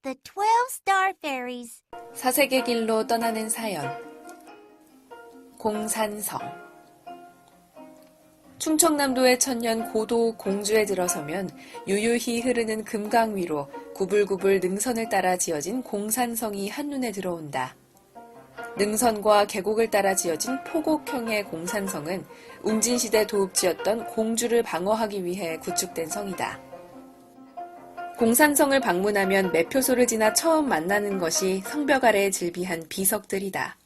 The Twelve Star Fairies. 사색의 길로 떠나는 사연. 공산성. 충청남도의 천년 고도 공주에 들어서면 유유히 흐르는 금강 위로 구불구불 능선을 따라 지어진 공산성이 한눈에 들어온다. 능선과 계곡을 따라 지어진 포곡형의 공산성은 웅진시대 도읍지였던 공주를 방어하기 위해 구축된 성이다. 공산성을 방문하면 매표소를 지나 처음 만나는 것이 성벽 아래에 질비한 비석들이다.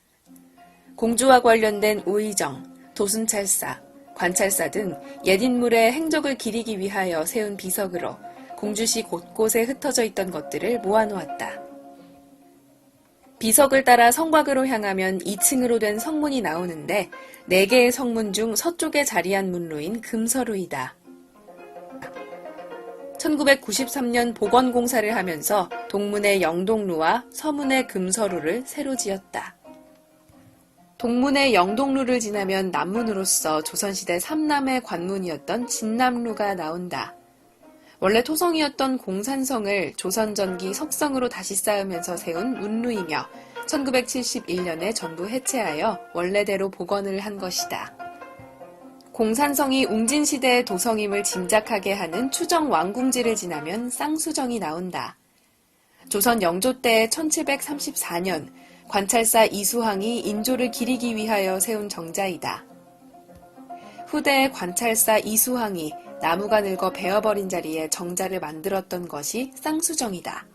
공주와 관련된 우의정, 도순찰사, 관찰사 등 옛인물의 행적을 기리기 위하여 세운 비석으로 공주시 곳곳에 흩어져 있던 것들을 모아놓았다. 비석을 따라 성곽으로 향하면 2층으로 된 성문이 나오는데 4개의 성문 중 서쪽에 자리한 문로인 금서루이다. 1993년 복원공사를 하면서 동문의 영동루와 서문의 금서루를 새로 지었다. 동문의 영동루를 지나면 남문으로서 조선시대 3남의 관문이었던 진남루가 나온다. 원래 토성이었던 공산성을 조선 전기 석성으로 다시 쌓으면서 세운 문루이며 1971년에 전부 해체하여 원래대로 복원을 한 것이다. 공산성이 웅진시대의 도성임을 짐작하게 하는 추정 왕궁지를 지나면 쌍수정이 나온다. 조선 영조 때 1734년 관찰사 이수항이 인조를 기리기 위하여 세운 정자이다. 후대에 관찰사 이수항이 나무가 늙어 베어버린 자리에 정자를 만들었던 것이 쌍수정이다.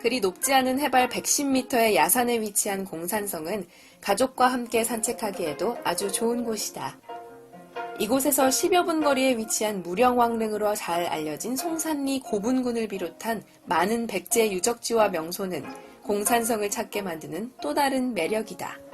그리 높지 않은 해발 110m의 야산에 위치한 공산성은 가족과 함께 산책하기에도 아주 좋은 곳이다. 이곳에서 10여 분 거리에 위치한 무령왕릉으로 잘 알려진 송산리 고분군을 비롯한 많은 백제 유적지와 명소는 공산성을 찾게 만드는 또 다른 매력이다.